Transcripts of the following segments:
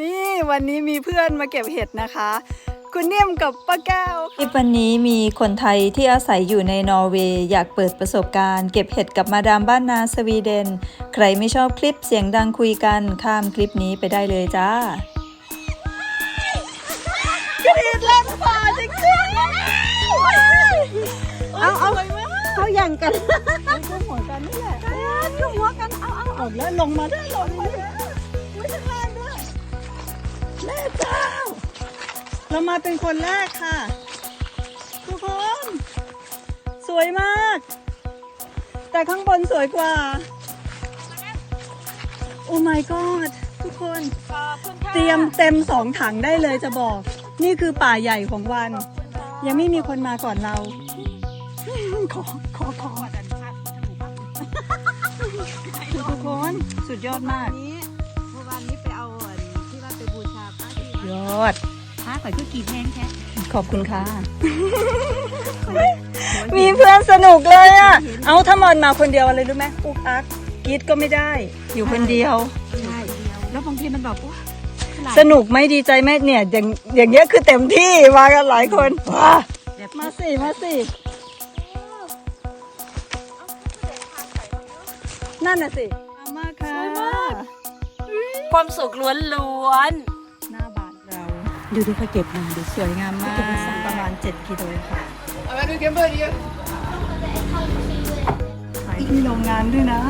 นี่วันนี้มีเพื่อนมาเก็บเห็ดนะคะ คุณเนียมกับป้าแก้วคลิปวันนี้มีคนไทยที่อาศัยอยู่ในนอร์เวย์อยากเปิดประสบการณ์ เก็บเห็ดกับมาดามบ้านนาสวีเดน ใครไม่ชอบคลิปเสียงดังคุยกันข้ามคลิปนี้ไปได้เลยจ้ากรีดลั่นป่าจริงๆเอาเอาสวยมากเขาแย่งกันก็หัวกันนี่แหละก็หัวกันเอาเอาเอาแล้วลงมาด้วยลงมาด้ เจ้า เรามาเป็นคนแรกค่ะ ทุกคน สวยมาก แต่ข้างบนสวยกว่า โอ้ my god ทุกคน เตรียมเต็มสองถังได้เลยจะบอก นี่คือป่าใหญ่ของวัน ยังไม่มีคนมาก่อนเรา ขอ ขอขอทุกคน สุดยอดมาก ยอดพระข่อยคือกี่แพงแค่ขอบคุณค่ะ มีเพื่อนสนุกเลยอะ เอาถ้ามอนมาคนเดียวอะไรรู้ไหมอุกอักกรีดก็ไม่ได้ อยู่คนเดียว ใช่แล้วบางทีมันแบบว่าสนุกไหมดีใจไหมเนี่ย อย่างอย่างเงี้ยคือเต็มที่มากันหลายคนว้าแบบมาสิมาสินั่นน่ะสิมาค่ะความสุขล้วนหน้าบ้านเรา ดูที่เขาเก็บมาดูสวยงามมากประมาณ 7กิโลค่ะมีโรงงานด้วยนะ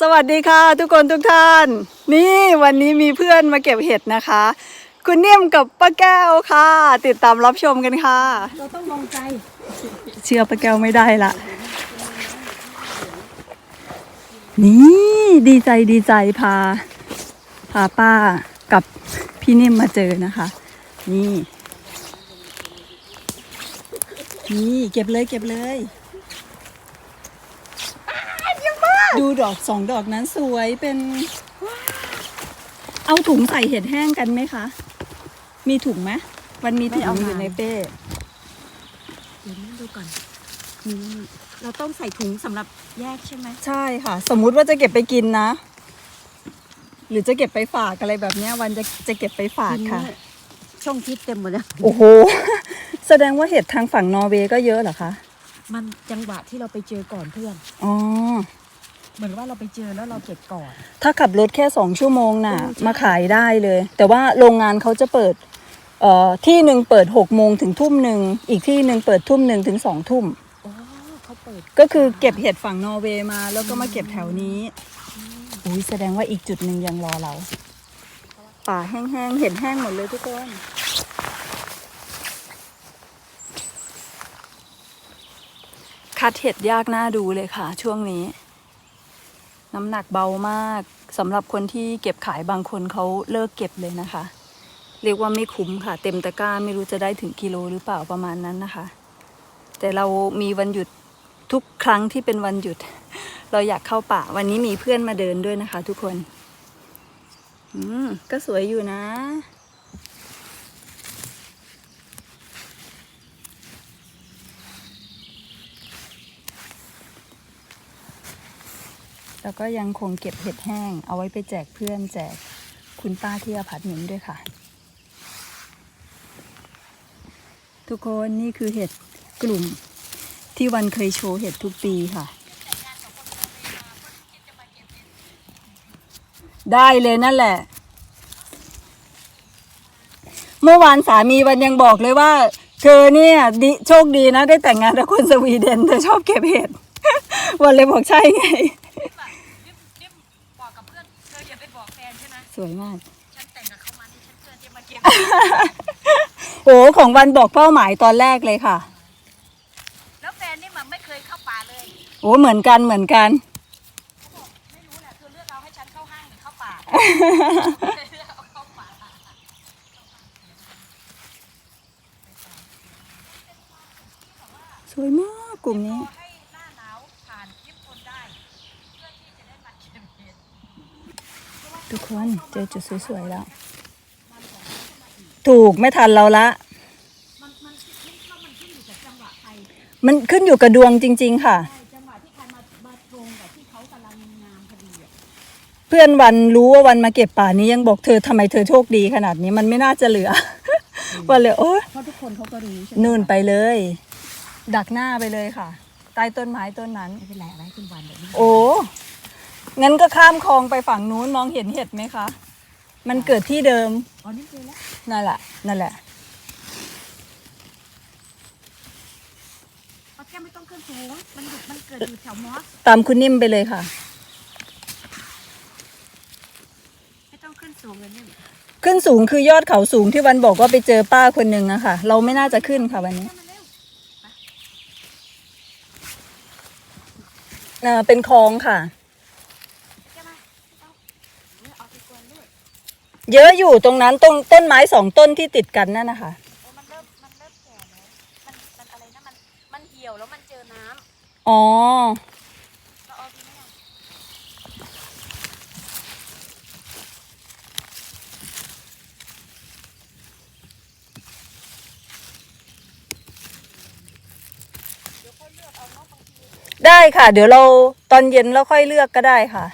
สวัสดีค่ะ ทุกคนทุกท่าน นี่วันนี้มีเพื่อนมาเก็บเห็ดนะคะ คุณเนียมกับป้าแก้วค่ะ ติดตามรับชมกันค่ะ เราต้องมองใจ เชื่อป้าแก้วไม่ได้ละนี่ดีใจดีใจพา พาป้ากับพี่นิ่มมาเจอนะคะ นี่ นี่เก็บเลยเก็บเลยดูดอกสองดอกนั้นสวยเป็นเอาถุงใส่เห็ดแห้งกันไหมคะ มีถุงไหมมันมีถุงอยู่ในเป้เดี๋ยวนั่งดูก่อนนี่เราต้องใส่ถุงสำหรับแยกใช่ไหมใช่ค่ะ สมมุติว่าจะเก็บไปกินนะ หรือจะเก็บไปฝากอะไรแบบเนี้ยวันจะจะเก็บไปฝากค่ะทีนี้ช่องคิดเต็มหมดแล้วโอ้โห แสดงว่าเห็ดทางฝั่งนอร์เวย์ก็เยอะเหรอคะ มันจังหวะที่เราไปเจอก่อนเพื่อน อ๋อ เหมือนว่าเราไปเจอแล้วเราเก็บก่อน ถ้าขับรถแค่สองชั่วโมงน่ะโอ้ใช่มาขายได้เลย แต่ว่าโรงงานเขาจะเปิด เอ่อที่หนึ่งเปิดหกโมงถึงทุ่มหนึ่งอีกที่หนึ่งเปิดทุ่มหนึ่งถึงสองทุ่มอ๋อเขาเปิดก็คือเก็บเห็ดฝั่งนอร์เวย์มา แล้วก็มาเก็บแถวนี้ อุ้ยแสดงว่าอีกจุดหนึ่งยังรอเรา ป่าแห้งๆ เห็ดแห้งหมดเลยทุกคนคัดเห็ดยากน่าดูเลยค่ะ ช่วงนี้ น้ำหนักเบามากสำหรับคนที่เก็บขายบางคนเขาเลิกเก็บเลยนะคะ เรียกว่าไม่คุ้มค่ะ เต็มตะกร้าไม่รู้จะได้ถึงกิโลหรือเปล่าประมาณนั้นนะคะ แต่เรามีวันหยุดทุกครั้งที่เป็นวันหยุด เราอยากเข้าป่า วันนี้มีเพื่อนมาเดินด้วยนะคะ ทุกคน อืมก็สวยอยู่นะ แล้วก็ยังคงเก็บเห็ดแห้ง เอาไว้ไปแจกเพื่อนแจกคุณป้าที่อพาร์ตเมนต์ด้วยค่ะ ทุกคนนี่คือเห็ดกลุ่มที่วันเคยโชว์เห็ดทุกปีค่ะ ได้เลยนั่นแหละ เมื่อวานสามีวันยังบอกเลยว่า เธอเนี่ยดิโชคดีนะ ได้แต่งงานกับคนสวีเดนเธอชอบเก็บเห็ดวันเลยบอกใช่ไง บอกกับเพื่อนเธออย่าไปบอกแฟนใช่ไหมสวยมาก ฉันแต่งกับเขามานี่ฉันเพื่อนจะมาเก็บโอ้ของวันบอกเป้าหมายตอนแรกเลยค่ะ แล้วแฟนนี่มันไม่เคยเข้าป่าเลย โอ้เหมือนกันเหมือนกัน สวยมากกลุ่มนี้ ทุกคนเจอจุดสวยๆแล้ว ถูกไม่ทันเราละ มันขึ้นอยู่กับจังหวะใครมันขึ้นอยู่กับดวงจริง ๆ ค่ะ พื่อนวันรู้ว่าวันมาเก็บป่านี้ยังบอกเธอทำไมเธอโชคดีขนาดนี้มันไม่น่าจะเหลือ วันเลยโอ้เพราะทุกคนเขาก็รู้ใช่ไหมนู่นไปเลย ดักหน้าไปเลยค่ะใต้ต้นไม้ต้นนั้นไม่เป็นไรอะไรคุณวันแบบนี้โอ้งั้นก็ข้ามคลองไปฝั่งนู้นมองเห็นเห็ดไหมคะ มันเกิดที่เดิมอ๋อนี่เจอแล้วนั่นแหละนั่นแหละเอาแค่ไม่ต้องขึ้นสูงมันอยู่มันเกิดอยู่แถวมอสตามคุณนิ่มไปเลยค่ะ ไม่ต้องขึ้น สูงเลยนี่ขึ้นสูงคือยอดเขาสูงที่วันบอกว่าไปเจอป้าคนหนึ่งอะค่ะ เราไม่น่าจะขึ้นค่ะวันนี้มาเร็วเออเป็นคลองค่ะแกมาเอาเออเอาไปกวนด้วยเยอะอยู่ตรงนั้นตรงต้นไม้สองต้นที่ติดกันนั่นนะคะโอ้มันเริ่มมันเริ่มแก่แล้วมันมันอะไรนะมันมันเหี่ยวแล้วมันเจอน้ำอ๋อ เราเอาดีไหมอะ ได้ค่ะ เดี๋ยวเราตอนเย็นเราค่อยเลือกก็ได้ค่ะ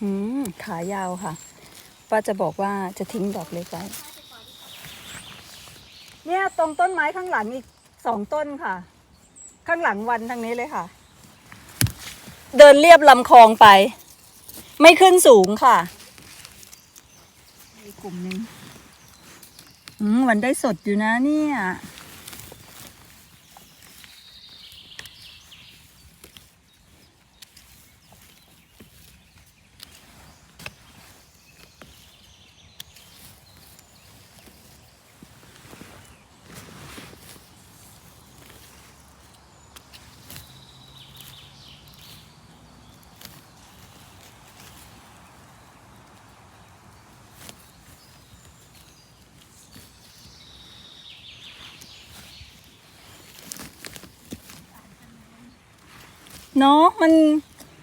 หืม ขายาวค่ะ ป้าจะบอกว่าจะทิ้งดอกเล็กไว้ เนี่ยตรงต้นไม้ข้างหลังอีกสองต้นค่ะ ข้างหลังวันทางนี้เลยค่ะ เดินเรียบลำคลองไป ไม่ขึ้นสูงค่ะ มีกลุ่มหนึง วันได้สดอยู่นะเนี่ย เนาะมัน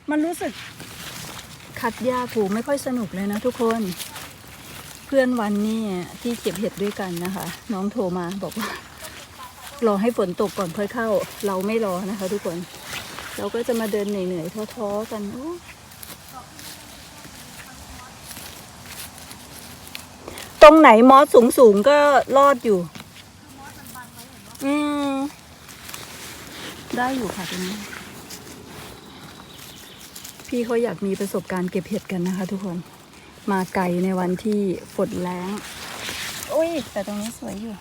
มันรู้สึกคัดยากผูไม่ค่อยสนุกเลยนะทุกคน เพื่อนวันนี่ที่เก็บเห็ดด้วยกันนะคะ น้องโทรมาบอกว่ารอให้ฝนตกก่อนค่อเข้า เราไม่รอนะคะ ทุกคน เราก็จะมาเดินเหนื่อยๆท้อๆกันตรงไหนมอสสูงๆก็รอดอยู่อืมได้อยู่ค่ะตรงนี้ พี่เขาอยากมีประสบการณ์เก็บเห็ดกันนะคะทุกคน มาไกลในวันที่ฝนแรงอุ้ย แต่ตรงนี้สวยอยู่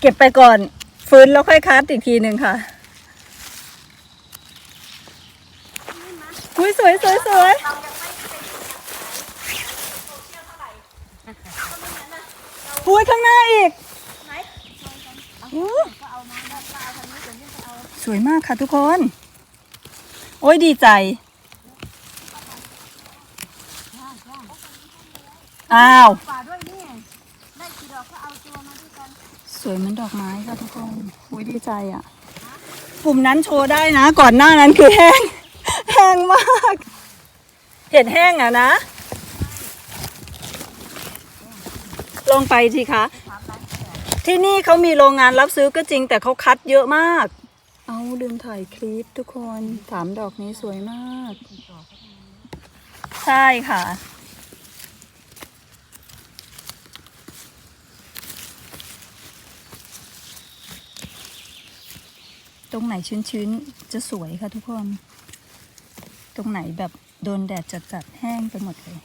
เก็บไปก่อน ฟื้นแล้วค่อยคัดอีกทีหนึ่งค่ะอุ้ยสวยสวยสวยอุ้ยข้างหน้าอีกสวยมากค่ะทุกคน โอ้ยดีใจ อ้าว วยเหมือนดอกไม้ค่ะทุกคนอุ้ยดีใจอะ กลุ่มนั้นโชว์ได้นะ ก่อนหน้านั้นคือแห้ง แห้งมาก เห็ดแห้งอะนะ ลองไปสิคะ ที่นี่เขามีโรงงานรับซื้อก็จริง แต่เขาคัดเยอะมาก เอาลืมถ่ายคลิปทุกคนถามดอกนี้สวยมาก ใช่ค่ะ ตรงไหนชื้นๆ จะสวยค่ะทุกคน ตรงไหนแบบโดนแดดจัดๆแห้งไปหมดเลย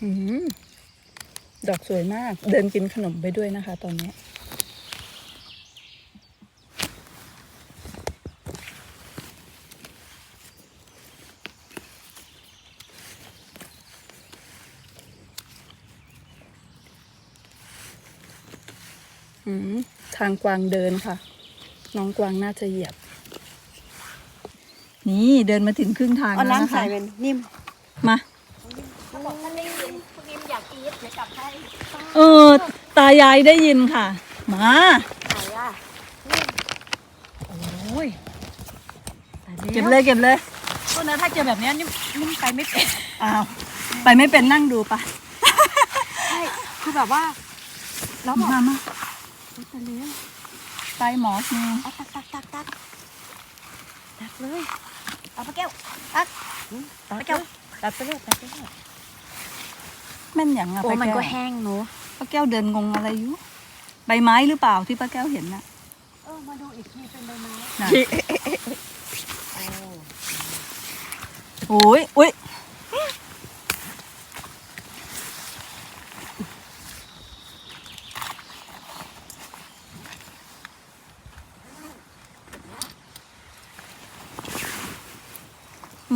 อืมดอกสวยมาก เดินกินขนมไปด้วยนะคะตอนนี้ ทางกวางเดินค่ะ น้องกวางน่าจะเหยียบ นี่เดินมาถึงครึ่งทางเอาแล้วนะน้ำใส่คะเป็นนิ่มมาเขาบอกท่านได้ยินคุณนิมอยากกรี๊ดเดี๋ยวกลับให้เออ ตายายได้ยินค่ะ มาไหนอะโอ้ยเก็บเลยเก็บเลยพวกนั้นถ้าเจอแบบเนี้ยนิ่มนิ่มไปไม่เป็นอ้าวไปไม่เป็นนั่งดูปะ ใช่คือแบบว่า แล้วบอกมามาตะ เลี้ยงไปหมอสนี่เอาตักตักตักตักตักเลยเอาปลาแก้วตักตัปดลาไปแก้วตัดไปเลยตัดไปเลยแม่นอย่างอะโอ้ป้ามันแก้วก็แห้งเนอะป้าแก้วเดินงงอะไรอยู่ใบไม้หรือเปล่าที่ป้าแก้วเห็นน่ะเออมาดูอีกทีเป็นใบไม้น่ะโอ้ยอุ้ย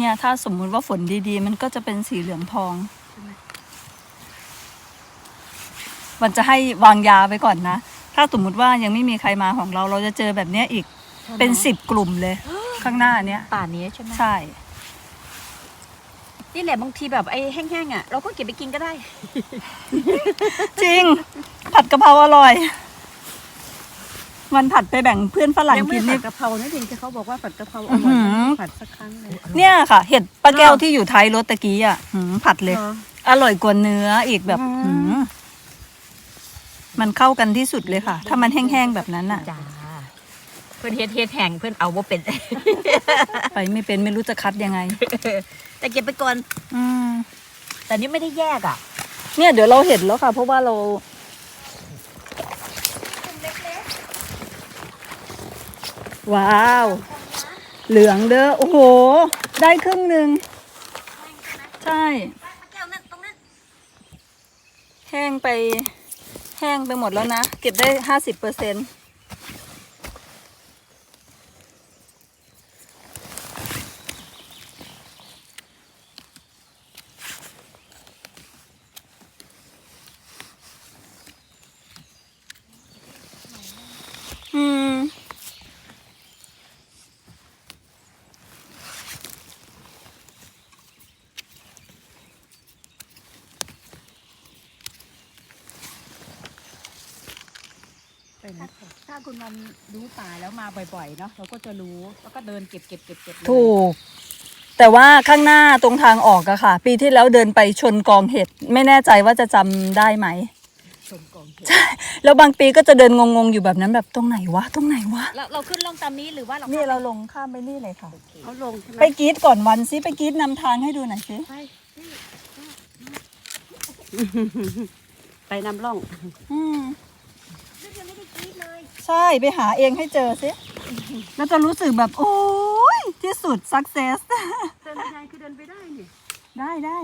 เนี่ยถ้าสมมุติว่าฝนดีๆ มันก็จะเป็นสีเหลืองทอง มันจะให้วางยาไปก่อนนะ ถ้าสมมุติว่ายังไม่มีใครมาของเรา เราจะเจอแบบเนี้ยอีก เป็นสิบกลุ่มเลย ข้างหน้าเนี้ยป่านี้ใช่ไหมใช่ นี่แหละบางทีแบบไอ้แห้งๆอะ เราก็เก็บไปกินก็ได้ จริง ผัดกะเพราอร่อย มันผัดไปแบ่งเพื่อนฝรั่งยังกิไม่นผันี่ดกะเพรานะจริงที่เขาบอกว่าผัดกะเพราออื้อหืร่อยอต้องผัดสักครั้งเลยเนี่ยค่ะ เห็ดปลาแก้วที่อยู่ท้ายรถตะกี้อะหืมผัดเลย เหรอ อร่อยกว่าเนื้ออีกแบบอืม หืมมันเข้ากันที่สุดเลยค่ะ ถ้ามันแห้งๆแบบนั้นอะ จ้าเพื่อนเฮ็ดเฮ็ดแห้งเพื่อนเอาว่าเป็น ไปไม่เป็นไม่รู้จะคัดยังไง แต่เก็บไปก่อน อืม แต่นี่ไม่ได้แยกอะ เนี่ยเดี๋ยวเราเห็นแล้วค่ะ เพราะว่าเรา ว้าว เหลืองเด้อโอ้โห ได้ครึ่งหนึ่งใช่แก้วนั่นตรงนั้นแห้งไปแห้งไปหมดแล้วนะ เก็บได้ห้าสิบเปอร์เซ็นอืม เป็น ถ้า คุณมันรู้ป่าแล้วมาบ่อยๆเนาะเราก็จะรู้แล้วก็เดินเก็บเก็บเก็บเก็บเลยถูก แต่ว่าข้างหน้าตรงทางออกอะค่ะ ปีที่แล้วเดินไปชนกองเห็ดไม่แน่ใจว่าจะจำได้ไหม ชมกองเห็ดแล้วบางปีก็จะเดินงงๆอยู่แบบนั้นแบบตรงไหนวะตรงไหนวะเราเราขึ้นลงตามนี้หรือว่าเรานี่เราลงข้ามไปนี่เลยค่ะเขาลงใช่ไหมไปกรีดก่อนวันซิไปกรีดนำทางให้ดูหน่อยสิไปไปนำร่องอืม ยังไม่ได้กรีดเลย ใช่ไปหาเองให้เจอสิแล้วจะรู้สึกแบบ โอ้ยที่สุด success เดินไปได้คือเดินไปได้เนี่ยได้ได้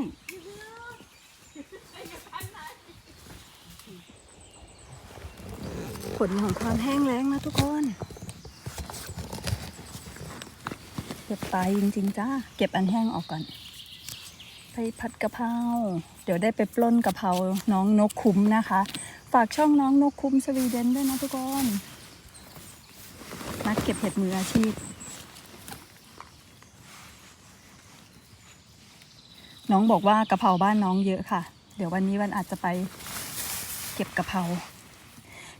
ผลของความแห้งแล้งนะทุกคนเก็บตายจริงๆจ้าเก็บอันแห้งออกก่อน ไปผัดกะเพราเดี๋ยวได้ไปปล้นกะเพราน้องนกคุ้มนะคะ ฝากช่องน้องนกคุ้มสวีเดนด้วยนะทุกคน นักเก็บเห็ดมืออาชีพ น้องบอกว่ากะเพราบ้านน้องเยอะค่ะ เดี๋ยววันนี้วันอาจจะไปเก็บกะเพรา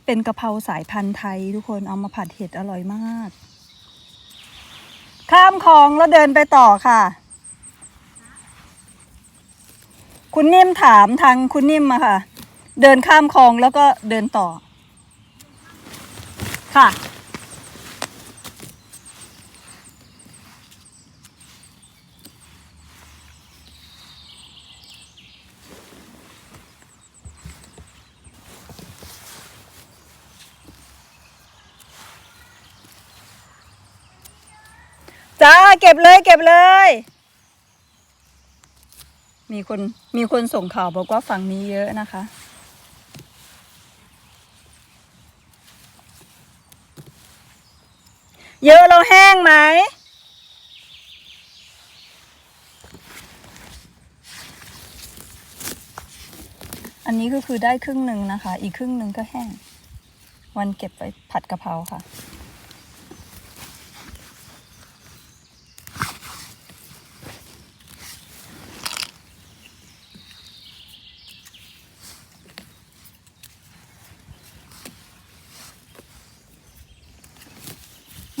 เป็นกะเพราสายพันธุ์ไทย ทุกคนเอามาผัดเห็ดอร่อยมาก ข้ามคลองแล้วเดินไปต่อค่ะ คุณนิ่มถามทางคุณนิ่มอะค่ะ เดินข้ามคลองแล้วก็เดินต่อ ค่ะ จ้าเก็บเลยเก็บเลย มีคนมีคนส่งข่าวบอกว่าฝั่งนี้เยอะนะคะ เยอะเราแห้งไหมอันนี้ก็คือได้ครึ่งหนึ่งนะคะ อีกครึ่งหนึ่งก็แห้ง วันเก็บไปผัดกะเพราค่ะ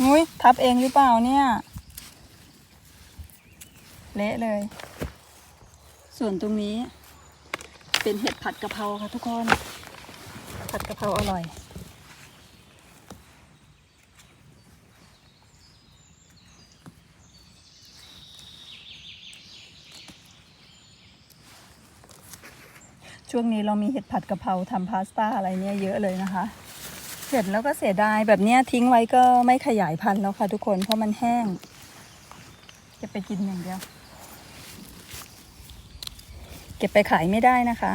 นุ้ยทับเองหรือเปล่าเนี่ย เละเลย ส่วนตรงนี้ เป็นเห็ดผัดกะเพราค่ะทุกคน ผัดกะเพราอร่อยช่วงนี้เรามีเห็ดผัดกะเพราทำพาสต้าอะไรเนี่ยเยอะเลยนะคะเส ร็จแล้วก็เสียดายแบบนี้ทิ้งไว้ก็ไม่ขยายพันธุ์แล้วค่ะทุกคนเพราะมันแห้ง จะไปกินอย่างเดียว เก็บไปขายไม่ได้นะคะ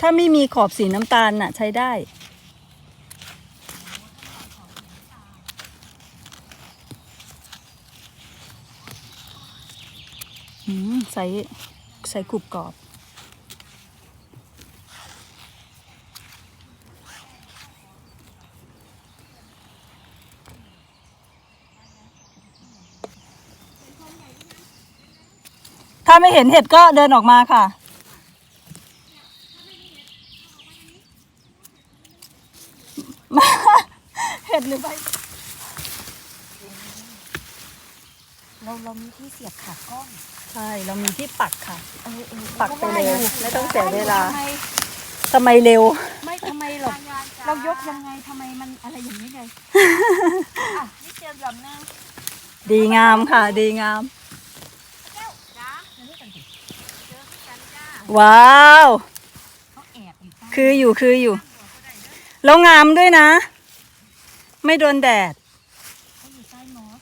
ถ้าไม่มีขอบสีน้ำตาลน่ะ ใช้ได้อืมใส่ใส่กรุบกรอบ ถ้าไม่เห็นเห็ดก็เดินออกมาค่ะ เห็ดหรือใบ เราเรามี ที่เสียบขากล้องใช่เรามีที่ปักค่ะ เออเออปักไปเลย ไม่ต้องเสียเวลา ทำไมทำไมเร็ว ไม่ทำไมหรอกเรายกยังไงทำไมมันอะไรอย่างนี้ไงอะนี่เจอลำนึงดีงามค่ะ ดีงามจ้าเจอกันดิเจอกันจ้าว้าว เขาแอบอยู่ใต้คืออยู่คืออยู่ แล้วงามด้วยนะ ไม่โดนแดด เขาอยู่ใต้มอส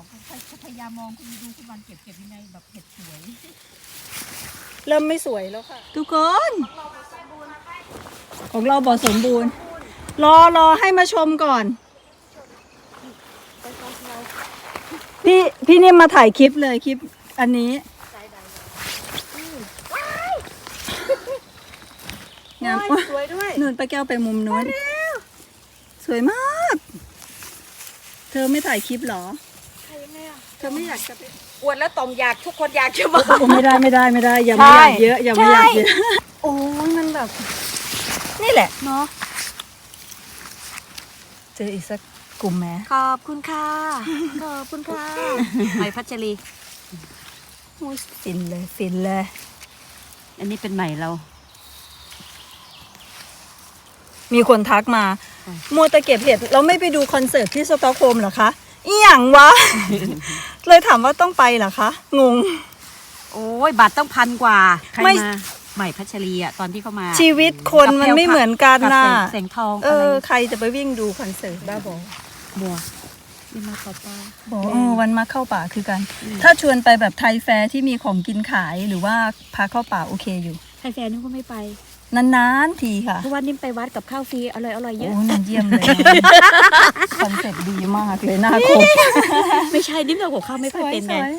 บอกเขาจะพยายามมองคุณดูคุณวันเก็บเก็บยังไงแบบเห็ดสวย เริ่มไม่สวยแล้วค่ะ ทุกคน ของเราบอสมบูรณ์ รอรอให้มาชมก่อน พี่พี่นี่มมาถ่ายคลิปเลยคลิปอันนี้งามสวยด้วยนู่นป้าแก้วไปมุมนู้น สวยมาก เธอไม่ถ่ายคลิปเหรอ เธอไม่อยากจะไปอวดแล้วต่อมอยากทุกคนอยากจะบอกโอ้ไม่ได้ไม่ได้ไม่ได้ อย่าไม่อยากเยอะอย่าไม่อยากเยอะโอ้ยมันแบบ นี่แหละเนาะเจออีกสักกลุ่มแม้ขอบคุณค่ะ ขอบคุณค่ะไหมพัชรีโอ้ยฟินเลยฟินเลย อันนี้เป็นใหม่เรา มีคนทักมา มัวแต่เก็บเห็ดเราไม่ไปดูคอนเสิร์ตที่สต็อกโฮล์มเหรอคะ อีหยังวะ เลยถามว่าต้องไปเหรอคะ งง โอ้ยบัตรต้องพันกว่า ใครไม่ มาใหม่พัชรีอะตอนที่เขามาชีวิตคนมันไม่เหมือนกันกับน่ะแสงแสงทองเออะไรอ ใครจะไปวิ่งดูคอนเสิร์ตบ้าบอบัวนี่มาขอป้า บอกเออวันมาเข้าป่าคือกันถ้าชวนไปแบบไทยแฟร์ที่มีของกินขายหรือว่าพาเข้าป่าโอเคอยู่ ใครแฟนนี่ก็ไม่ไป นานๆทีค่ะเพราะว่านิ่มไปวัดกับข้าวฟรีอร่อยอร่อยๆเยโอ้อะมันเยี่ยมเลยนะคอนเซ็ปต์ดีมากเลยหน้าคมไม่ใช่นิ่มกับหัวข้าวไม่ค่อยเป็นสไงวย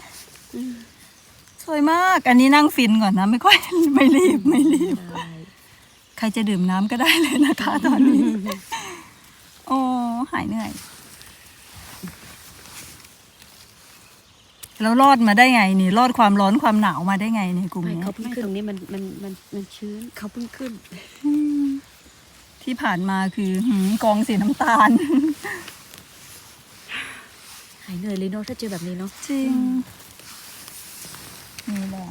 สวยมาก อันนี้นั่งฟินก่อนนะ ไม่ค่อยไม่รีบไม่รีบ ใครจะดื่มน้ำก็ได้เลยนะคะตอนนี้ โอ้หายเหนื่อย แล้วรอดมาได้ไงนี่รอดความร้อนความหนาวมาได้ไงในกลุ่มไม่นี้เขาเพิ่งขึ้นตรงนี้มันมันมันมันชื้นเขาเพิ่งขึ้น อืมที่ผ่านมาคือหืมกองสีน้ำตาล หายเหนื่อยเลยเนาะถ้าเจอแบบนี้เนาะจริงนี่แหละ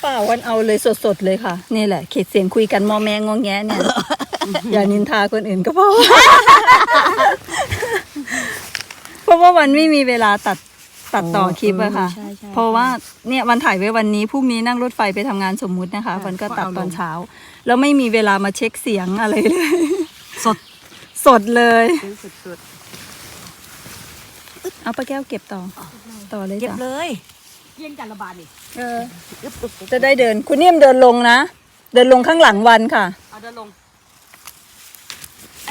เปล่าวันเอาเลยสดๆเลยค่ะ นี่แหละ เขตเสียงคุยกันมอแมงงองแงเนี่ย อย่านินทาคนอื่นก็พอเพราะว่าวันไม่มีเวลาตัด ตัดต่อคลิปอะค่ะ ใช่ใช่ เพราะว่าเนี่ยวันถ่ายไว้วันนี้พรุ่งนี้นั่งรถไฟไปทำงานสมมุตินะคะวันก็ตัดตอนเช้า แล้วไม่มีเวลามาเช็คเสียงอะไรเลย สดสดเลยซื้อสุดสุดเอาปลาแก้วเก็บต่อ ต่อเลยเก็บจ้ะเลยเยี่ยงการระบาดนี่เออจะได้เดิน คุณนิ่มเดินลงนะ เดินลงข้างหลังวันค่ะ เอาเดินลง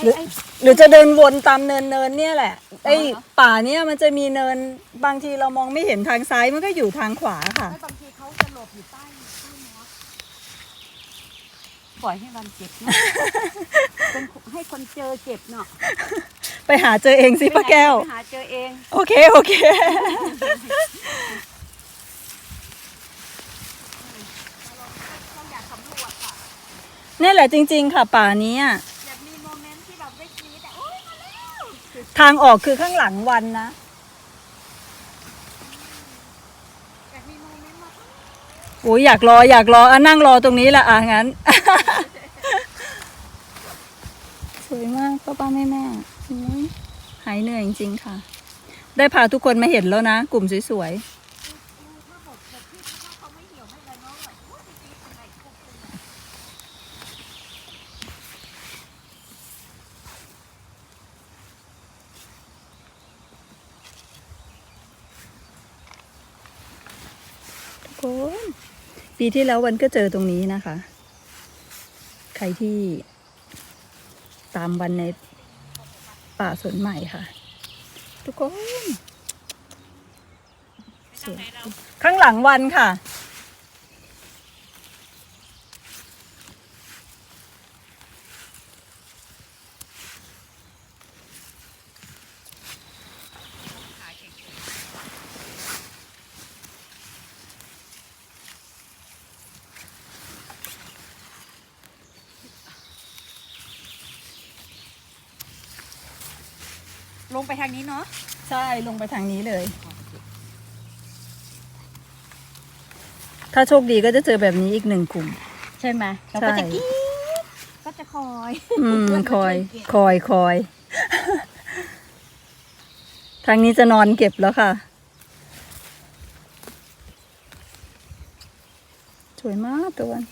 หรือหรือจะเดินวนตามเนินเนินๆเนี่ยแหละไอ้ป่าเนี่ยมันจะมีเนินบางทีเรามองไม่เห็นทางซ้ายมันก็อยู่ทางขวาค่ะบางทีเขาจะหลบอยู่ใต้ใต้มอสปล่อยให้วันเจ็บเนาะเป็นให้คนเจอเจ็บเนาะไปหาเจอเองสิป้าแก้ว ไปหาเจอเองโอเค โอเคนี่แหละจริง ๆ ค่ะป่านี้อะ ทางออกคือข้างหลังวันนะโอ้ยอยากรออยากรออะนั่งรอตรงนี้แหละอะงั้น สวยมากป้าป้าแม่แม่หายเหนื่อยจริงๆค่ะ ได้พาทุกคนมาเห็นแล้วนะ กลุ่มสวยๆาบอกแบบที่ถ้าเขาไม่เหี่ยวไม่อะไรเนาะแบบโอ้ยจริงๆเป็นไงควบคุมอะ ๆทุก คนปีที่แล้ววันก็เจอตรงนี้นะคะ ใครที่ตามวันในป่าสวนใหม่ค่ะ ทุกคนสวยข้างหลังวันค่ะ ไปทางนี้เนาะใช่ลงไปทางนี้เลย ถ้าโชคดีก็จะเจอแบบนี้อีกหนึ่งกลุ่ม ใช่ไหมเราใช่ก็จะกรี๊ดก็จะคอยอืมคอย คอยคอย ทางนี้จะนอนเก็บแล้วค่ะ สวยมากตัววัน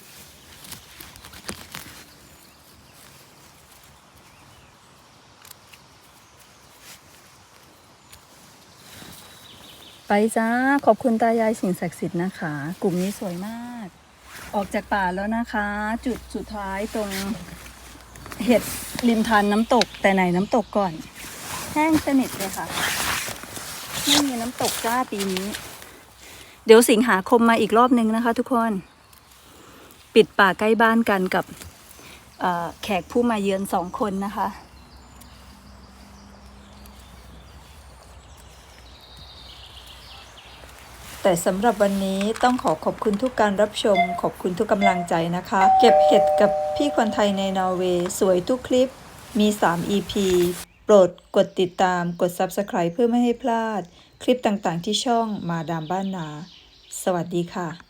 จ้า ขอบคุณตายายสิ่งศักดิ์สิทธิ์นะคะ กลุ่มนี้สวยมาก ออกจากป่าแล้วนะคะ จุดสุดท้ายตรงเห็ดริมทานน้ำตก แต่ไหนน้ำตกก่อน แห้งสนิทเลยค่ะ ไม่มีน้ำตกจ้าปีนี้ เดี๋ยวสิงหาคมมาอีกรอบนึงนะคะ ทุกคน ปิดป่าใกล้บ้านกันกับแขกผู้มาเยือนสองคนนะคะ แต่สำหรับวันนี้ต้องขอขอบคุณทุกการรับชม ขอบคุณทุกกำลังใจนะคะ เก็บเห็ดกับพี่คนไทยในนอร์เวย์ สวยทุกคลิป มี 3 EP โปรดกดติดตามกด Subscribe เพื่อไม่ให้พลาด คลิปต่างๆที่ช่องมาดามบ้านนา สวัสดีค่ะ